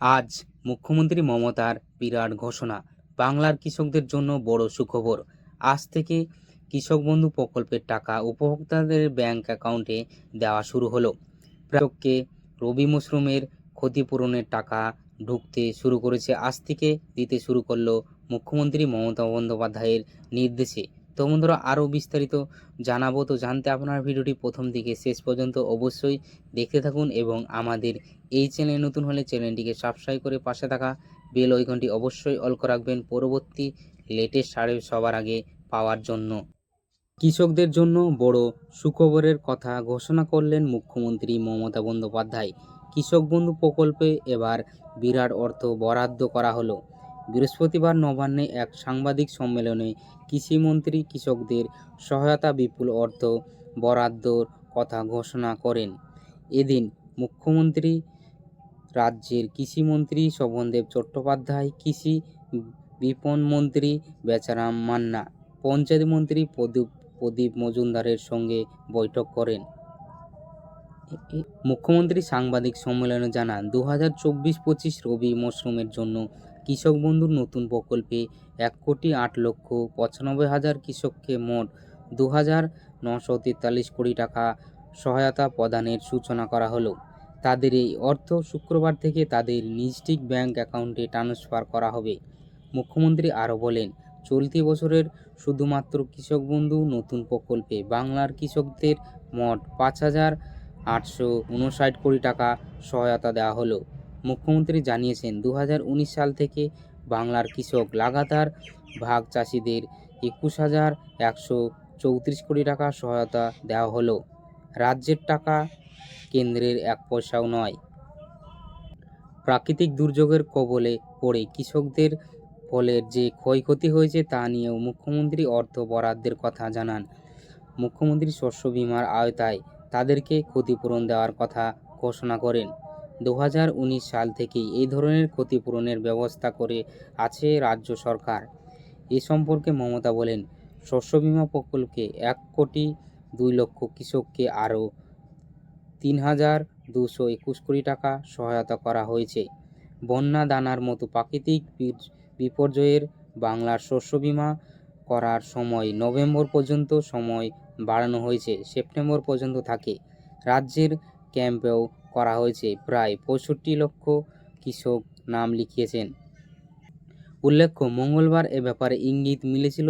আজ মুখ্যমন্ত্রী মমতার বিরাট ঘোষণা। বাংলার কৃষকদের জন্য বড় সুখবর। আজ থেকে কৃষক বন্ধু প্রকল্পের টাকা উপভোক্তাদের ব্যাংক অ্যাকাউন্টে দেওয়া শুরু হলো। কৃষককে রবি মশরুমের ক্ষতিপূরণের টাকা ঢুকতে শুরু করেছে। আজ থেকে দিতে শুরু করল মুখ্যমন্ত্রী মমতা বন্দ্যোপাধ্যায়ের নির্দেশে তো বন্ধুরা আরও বিস্তারিত জানাব। তো জানতে আপনার ভিডিওটি প্রথম থেকে শেষ পর্যন্ত অবশ্যই দেখতে থাকুন এবং আমাদের এই চ্যানেল নতুন হলে চ্যানেলটিকে সাবস্ক্রাইব করে পাশে থাকা বেল আইকনটি অবশ্যই অল রাখবেন। পরবর্তী লেটেস্ট সারে সবার আগে পাওয়ার জন্য। কৃষকদের জন্য বড় সুখবরের কথা ঘোষণা করলেন মুখ্যমন্ত্রী মমতা বন্দ্যোপাধ্যায়। কৃষক বন্ধু প্রকল্পে এবার বিরাট অর্থ বরাদ্দ করা হলো। বৃহস্পতিবার নবান্নে এক সাংবাদিক সম্মেলনে কৃষিমন্ত্রী কৃষকদের সহায়তা বিপুল অর্থ বরাদ্দর কথা ঘোষণা করেন। এদিন মুখ্যমন্ত্রী, রাজ্যের কৃষিমন্ত্রী শোভনদেব চট্টোপাধ্যায়, কৃষি বিপণ মন্ত্রী বেচারাম মান্না, পঞ্চায়েত মন্ত্রী প্রদীপ প্রদীপ মজুমদারের সঙ্গে বৈঠক করেন। মুখ্যমন্ত্রী সাংবাদিক সম্মেলনে জানান দু হাজার চব্বিশ পঁচিশ রবি মরশুমের জন্য কৃষক বন্ধুর নতুন প্রকল্পে এক কোটি আট লক্ষ পঁচানব্বই হাজার কৃষককে মোট দু হাজার নশো তেতাল্লিশ কোটি টাকা সহায়তা প্রদানের সূচনা করা হলো। তাদের এই অর্থ শুক্রবার থেকে তাদের নিজটিক ব্যাংক অ্যাকাউন্টে ট্রান্সফার করা হবে। মুখ্যমন্ত্রী আরও বলেন, চলতি বছরের শুধুমাত্র কৃষক বন্ধু নতুন প্রকল্পে বাংলার কৃষকদের মোট পাঁচ হাজার আটশো উনষাট কোটি টাকা সহায়তা দেওয়া হলো। মুখ্যমন্ত্রী জানিয়েছেন দু হাজার উনিশ সাল থেকে বাংলার কৃষক লাগাতার ভাগ চাষিদের একুশ হাজার একশো চৌত্রিশ কোটি টাকা সহায়তা দেওয়া হলো। রাজ্যের টাকা কেন্দ্রের এক পয়সাও নয়। প্রাকৃতিক দুর্যোগের কবলে পড়ে কৃষকদের ফলের যে ক্ষয়ক্ষতি হয়েছে তা নিয়েও মুখ্যমন্ত্রী অর্থ বরাদ্দের কথা জানান। মুখ্যমন্ত্রী শস্য বিমার আওতায় তাদেরকে ক্ষতিপূরণ দেওয়ার কথা ঘোষণা করেন। দু হাজার উনিশ সাল থেকেই এই ধরনের ক্ষতিপূরণের ব্যবস্থা করে আছে রাজ্য সরকার। এ সম্পর্কে মমতা বলেন, শস্য বিমা প্রকল্পে এক কোটি দুই লক্ষ কৃষককে আরও তিন হাজার দুশো একুশ কোটি টাকা সহায়তা করা হয়েছে। বন্যা দানার মতো প্রাকৃতিক বিপর্যয়ের বাংলার শস্য বিমা করার সময় নভেম্বর পর্যন্ত সময় বাড়ানো হয়েছে, সেপ্টেম্বর পর্যন্ত থাকে। রাজ্যের ক্যাম্পেও করা হয়েছে। প্রায় পঁয়ষট্টি লক্ষ কৃষক নাম লিখিয়েছেন। উল্লেখ্য, মঙ্গলবার এ ব্যাপারে ইঙ্গিত মিলেছিল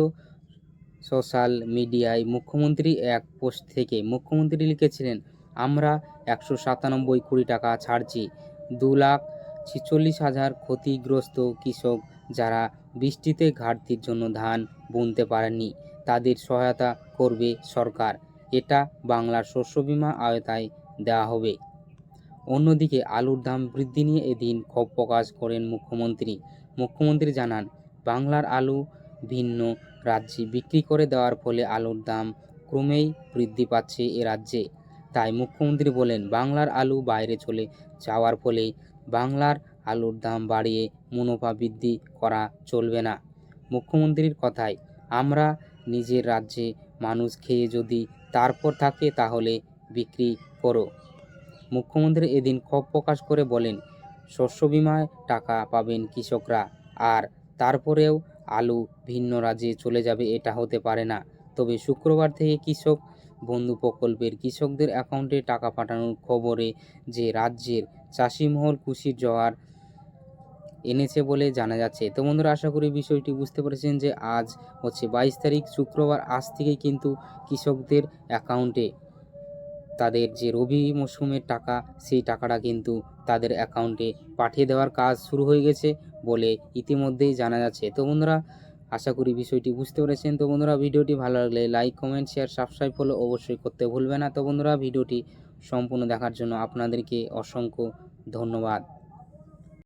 সোশ্যাল মিডিয়ায়। মুখ্যমন্ত্রী এক পোস্ট থেকে মুখ্যমন্ত্রী লিখেছিলেন, আমরা একশো সাতানব্বই কোটি টাকা ছাড়ছি। দু লাখ ছিচল্লিশ হাজার ক্ষতিগ্রস্ত কৃষক যারা বৃষ্টিতে ঘাটতির জন্য ধান বুনতে পারেননি, তাদের সহায়তা করবে সরকার। এটা বাংলার শস্য বিমা আওতায় দেওয়া হবে। অন্যদিকে আলুর দাম বৃদ্ধি নিয়ে এদিন ক্ষোভ প্রকাশ করেন মুখ্যমন্ত্রী। মুখ্যমন্ত্রী জানান, বাংলার আলু ভিন্ন রাজ্যে বিক্রি করে দেওয়ার ফলে আলুর দাম ক্রমেই বৃদ্ধি পাচ্ছে এ রাজ্যে। তাই মুখ্যমন্ত্রী বলেন, বাংলার আলু বাইরে চলে যাওয়ার ফলে বাংলার আলুর দাম বাড়িয়ে মুনাফা বৃদ্ধি করা চলবে না। মুখ্যমন্ত্রীর কথায়, আমরা নিজের রাজ্যে মানুষ খেয়ে যদি তারপর থাকে তাহলে বিক্রি করো। মুখ্যমন্ত্রী এদিন ক্ষোভ প্রকাশ করে বলেন শস্য বিমায় টাকা পাবেন কৃষকরা, আর তারপরেও আলু ভিন্ন রাজ্যে চলে যাবে এটা হতে পারে না। তবে শুক্রবার থেকে কৃষক বন্ধু প্রকল্পের কৃষকদের অ্যাকাউন্টে টাকা পাঠানোর খবরে যে রাজ্যের চাষি মহল খুশির জোয়ার এনেছে বলে জানা যাচ্ছে। তো বন্ধুরা, আশা করি বিষয়টি বুঝতে পেরেছেন যে আজ হচ্ছে বাইশ তারিখ, শুক্রবার আজ থেকেই কিন্তু কৃষকদের অ্যাকাউন্টে তাদের যে রবি মৌসুমের টাকা, সেই টাকাটা কিন্তু তাদের অ্যাকাউন্টে পাঠিয়ে দেওয়ার কাজ শুরু হয়ে গেছে বলে ইতিমধ্যেই জানা যাচ্ছে। তো বন্ধুরা, আশা করি বিষয়টি বুঝতে পেরেছেন। তো বন্ধুরা, ভিডিওটি ভালো লাগলে like comment share subscribe follow অবশ্যই করতে ভুলবে না। তো বন্ধুরা, ভিডিওটি সম্পূর্ণ দেখার জন্য আপনাদেরকে অসংখ্য ধন্যবাদ।